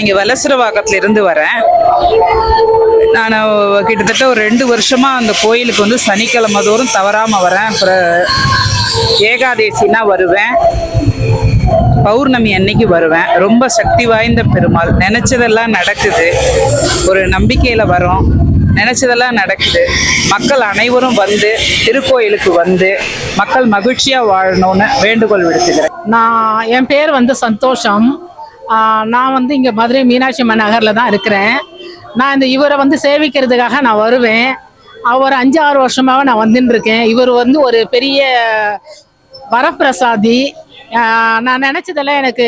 நான் இங்கே வலசரவாக்கத்துல இருந்து வரேன். நான் கிட்டத்தட்ட ஒரு ரெண்டு வருஷமாக அந்த கோயிலுக்கு வந்து சனிக்கிழமை தோறும் தவறாமல் வரேன். அப்புறம் ஏகாதேசினா வருவேன். பௌர்ணமி அன்னைக்கு வருவேன். ரொம்ப சக்தி வாய்ந்த பெருமாள். நினச்சதெல்லாம் நடக்குது. ஒரு நம்பிக்கையில் வரோம். நினச்சதெல்லாம் நடக்குது. மக்கள் அனைவரும் வந்து திருக்கோயிலுக்கு வந்து மக்கள் மகிழ்ச்சியாக வாழணும்னு வேண்டுகோள் விடுத்துக்கிறேன். நான் என் பேர் வந்து சந்தோஷம். நான் வந்து இங்கே மதுரை மீனாட்சி அம்மன் நகரில் தான் இருக்கிறேன். நான் இந்த இவரை வந்து சேவிக்கிறதுக்காக நான் வருவேன். அவர் அஞ்சு ஆறு வருஷமாக நான் வந்துன்னு இருக்கேன் இவர் வந்து ஒரு பெரிய வரப்பிரசாதி. நான் நினச்சதெல்லாம் எனக்கு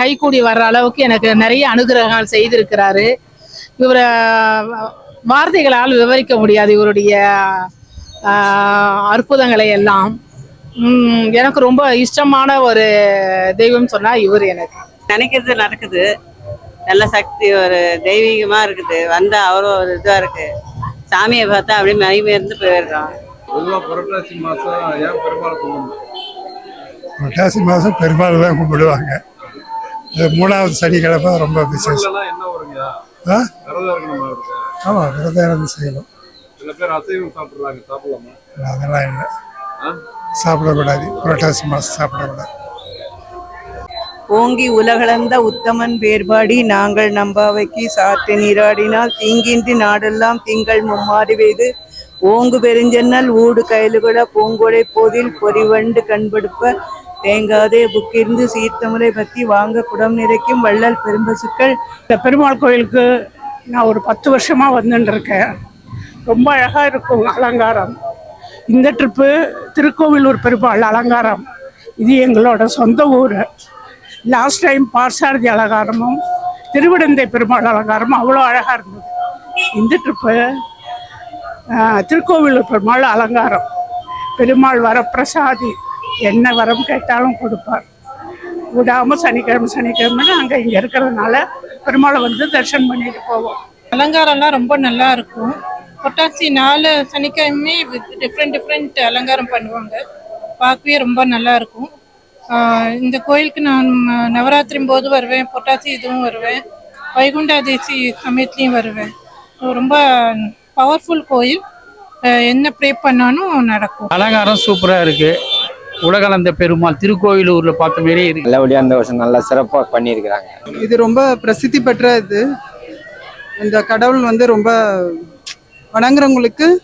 கைகூடி வர்ற அளவுக்கு எனக்கு நிறைய அனுகிரகங்கள் செய்திருக்கிறாரு. இவரை வார்த்தைகளால் விவரிக்க முடியாது இவருடைய அற்புதங்களை எல்லாம். எனக்கு ரொம்ப இஷ்டமான ஒரு தெய்வம் சொன்னால் இவர் எனக்கு. நினைக்கிறது நடக்குது. நல்ல சக்தி ஒரு தெய்வீகமா இருக்குது. வந்தா அவரும் ஒரு இதுவா இருக்கு. சாமியை பார்த்தா அப்படியே மகிமையிருந்து போயிடுறோம். பொதுவா புரட்டாசி மாசம் ஏன் பெருமாள் புரட்டாசி மாதம் பெருமாள் தான் கும்பிடுவாங்க. இது மூணாவது சனிக்கிழமை ரொம்ப விசேஷம். ஆமாம் விரதம் இருந்து செய்யணும். சில பேர் அசைவம் சாப்பிடுறாங்க. சாப்பிடலாமா? அதெல்லாம் இல்லை? சாப்பிடக்கூடாது. புரட்டாசி மாதம் சாப்பிடக்கூடாது. ஓங்கி உலகளந்த உத்தமன் பேர்பாடி நாங்கள் நம்பாவைக்கு சாற்று நீராடினால் தீங்கின்றி நாடெல்லாம் திங்கள் மும்மாறி வெய்து ஓங்கு பெருஞ்சென்னல் ஊடு கயலுகுல பூங்கொடை போதில் பொறிவண்டு கண்படுப்ப தேங்காதே புக்கிருந்து சீர்த்தமுறை பற்றி வாங்க குடம் நிறைக்கும் வள்ளல் பெரும்பசுக்கள். இந்த பெருமாள் கோயிலுக்கு நான் ஒரு பத்து வருஷமா வந்துட்டு இருக்கேன் ரொம்ப அழகா இருக்கும் அலங்காரம். இந்த ட்ரிப்பு திருக்கோவிலூர் பெருமாள் அலங்காரம். இது எங்களோட சொந்த ஊர். லாஸ்ட் டைம் பார்சாரதி அலங்காரமும் திருவிடந்தை பெருமாள் அலங்காரமும் அவ்வளோ அழகாக இருந்தது இந்த ட்ரிப்பு திருக்கோவிலூர் பெருமாள் அலங்காரம் பெருமாள் வரப்பிரசாதி என்ன வரம் கேட்டாலும் கொடுப்பார் விடாமல் சனிக்கிழமை சனிக்கிழமை அங்கே இங்கே இருக்கிறதுனால பெருமாளை வந்து தரிசனம் பண்ணிட்டு போவோம். அலங்காரம்லாம் ரொம்ப நல்லா இருக்கும். பொட்டாசி நாலு சனிக்கிழமை டிஃப்ரெண்ட் டிஃப்ரெண்ட் அலங்காரம் பண்ணுவாங்க. பார்க்கவே ரொம்ப நல்லா இருக்கும். இந்த கோயிலுக்கு நான் ம- நவராத்திரி போது வருவேன் பொட்டாசி இதுவும் வருவேன் வைகுண்டாதேசி சமயத்துலேயும் வருவேன். ரொம்ப பவர்ஃபுல் கோயில். என்ன ப்ரே பண்ணாலும் நடக்கும். அலங்காரம் சூப்பரா இருக்கு. உலகளந்த பெருமாள் திருக்கோயிலூர்ல பார்த்த மாதிரியே இருக்கு. நல்லபடியாக அந்த வருஷம் நல்லா சிறப்பாக பண்ணியிருக்கிறாங்க. இது ரொம்ப பிரசித்தி பெற்ற இது. இந்த கடவுள் வந்து ரொம்ப வணங்குறவங்களுக்கு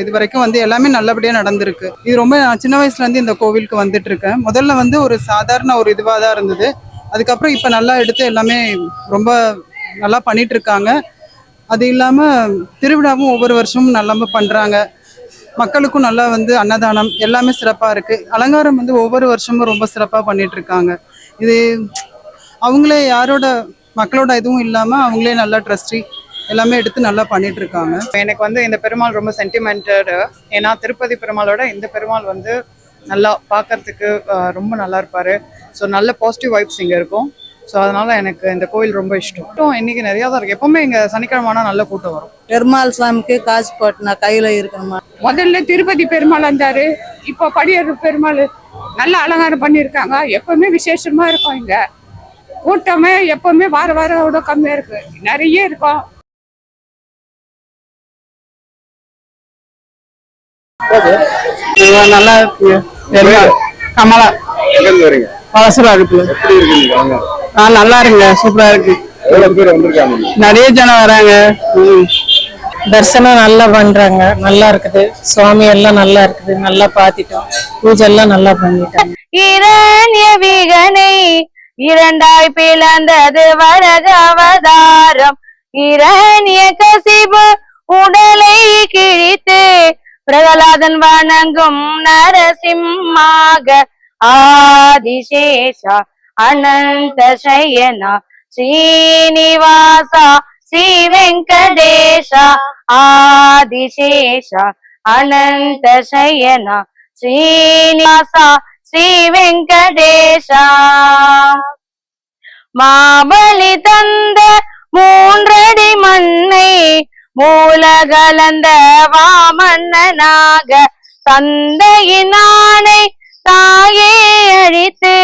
இது வரைக்கும் வந்து எல்லாமே நல்லபடியாக நடந்திருக்கு. இது ரொம்ப நான் சின்ன வயசுல இருந்து இந்த கோவிலுக்கு வந்துட்டு இருக்கேன் முதல்ல வந்து ஒரு சாதாரண ஒரு இதுவாக தான் இருந்தது. அதுக்கப்புறம் இப்போ நல்லா எடுத்து எல்லாமே ரொம்ப நல்லா பண்ணிட்டு இருக்காங்க அது இல்லாமல் திருவிழாவும் ஒவ்வொரு வருஷமும் நல்லா பண்ணுறாங்க மக்களுக்கும் நல்லா வந்து அன்னதானம் எல்லாமே சிறப்பாக இருக்குது அலங்காரம் வந்து ஒவ்வொரு வருஷமும் ரொம்ப சிறப்பாக பண்ணிட்டு இருக்காங்க இது அவங்களே யாரோட மக்களோட இதுவும் இல்லாமல் அவங்களே நல்லா ட்ரஸ்டி எல்லாமே எடுத்து நல்லா பண்ணிட்டு இருக்காங்க எனக்கு வந்து இந்த பெருமாள் ரொம்ப சென்டிமெண்டடு ஏன்னா திருப்பதி பெருமாளோட இந்த பெருமாள் வந்து நல்லா பார்க்கறதுக்கு ரொம்ப நல்லா இருப்பாரு. ஸோ நல்ல பாசிட்டிவ் வைப்ஸ் இங்கே இருக்கும். ஸோ அதனால எனக்கு இந்த கோயில் ரொம்ப இஷ்டம். கூட்டம் இன்னைக்கு நிறையா தான் இருக்கு. எப்பவுமே இங்கே சனிக்கிழமை ஆனா நல்ல கூட்டம் வரும். பெருமாள் சாமிக்கு காசு போட்டுனா கையில் இருக்கணுமா? முதல்ல திருப்பதி பெருமாள் வந்தாரு. இப்போ படியேறு பெருமாள் நல்ல அலங்காரம் பண்ணியிருக்காங்க. எப்பவுமே விசேஷமா இருக்கும் இங்க. கூட்டமே எப்பவுமே வார வாரம் அவ்வளோ கம்மியா இருக்கு. நிறைய இருக்கும். நல்லா கமலா. எங்கேருந்து வரீங்க? பழசுரா இருக்கு. எப்படி இருக்கீங்க? வாங்க. நல்லா இருக்குங்க. சூப்பரா இருக்கு. எவ்வளவு பேர் வந்திருக்காங்க? நிறைய ஜனம் வராங்க. தரிசனம் நல்லா பண்றாங்க. நல்லா இருக்குது. சுவாமி எல்லாம் நல்லா இருக்குது. நல்லா பார்த்துட்டோம். பூஜை எல்லாம் நல்லா பண்ணிட்டாங்க. இரண்ய விகனை இரண்டாய் பிளந்தது வரக அவதாரம். இரண்ய கசிபு உடலை கிழித்து பிரகலாதன் வணங்கும் நரசிம்மாக ஆதிசேஷா அனந்த சயனா ஸ்ரீனிவாசா ஸ்ரீ வெங்கடேஷா ஆதிசேஷா அனந்த சயனா ஸ்ரீனிவாசா ஸ்ரீ வெங்கடேஷா. மாபலி தந்த மூன்றடி மண்ணை மூலகலந்த வாமன்னனாக தந்தையின் ஆணை தாயே அழித்து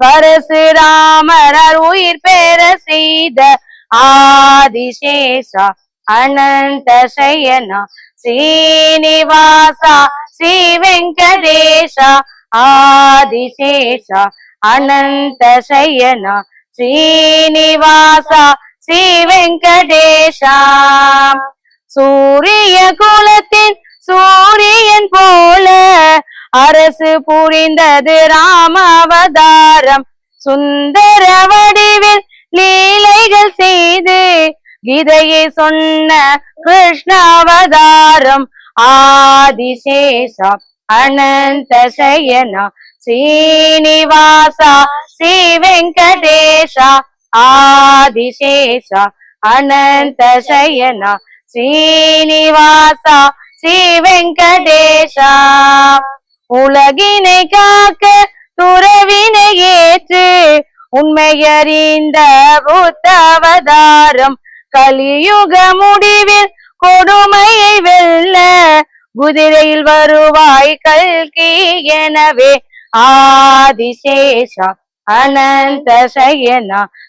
பரசுராமரார் உயிர் பெற செய்த ஆதிசேஷா அனந்த சயனா ஸ்ரீனிவாசா ஸ்ரீ வெங்கடேஷா ஆதிசேஷா அனந்த சயனா ஸ்ரீனிவாசா ஸ்ரீ வெங்கடேஷா. சூரிய குலத்தின் சூரியன் போல அரசு புரிந்தது ராமாவதாரம். சுந்தர வடிவில் லீலைகள் செய்து கீதையை சொன்ன கிருஷ்ணாவதாரம். ஆதிசேஷா அனந்த சயனா ஸ்ரீனிவாசா ஸ்ரீ வெங்கடேஷா. ஆதிசேஷ அனந்த சயனா ஸ்ரீனிவாசா ஸ்ரீ வெங்கடேஷா. உலகினை காக்க துறவினை ஏற்று உண்மையறிந்த புத்தவதாரம் கலியுக முடிவில் கொடுமையை வெல்ல குதிரையில் வருவாய் கல்கி எனவே ஆதிசேஷா அனந்த சயனா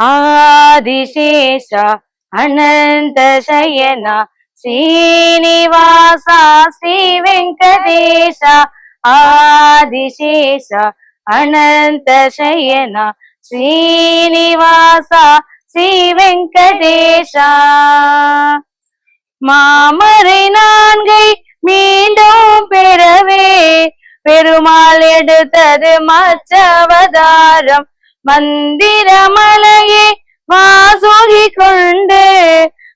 ஆதிசேஷ அனந்த சயனா ஸ்ரீனிவாசா ஸ்ரீ வெங்கடேஷா ஆதிசேஷா அனந்த சயனா ஸ்ரீனிவாசா ஸ்ரீ வெங்கடேஷா மாமரை நான்கை மீண்டும் பெறவே பெருமாள் எடுத்தது மச்சவதாரம் மந்திரமலையே வாசுகி கொண்டு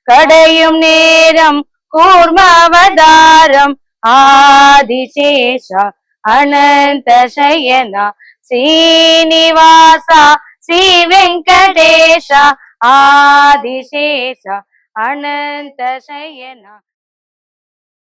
கடையும் நேரம் கூர்மவதாரம் ஆதிசேஷா அனந்த சயனா ஸ்ரீனிவாசா ஸ்ரீ வெங்கடேஷா ஆதிசேஷா அனந்த சயனா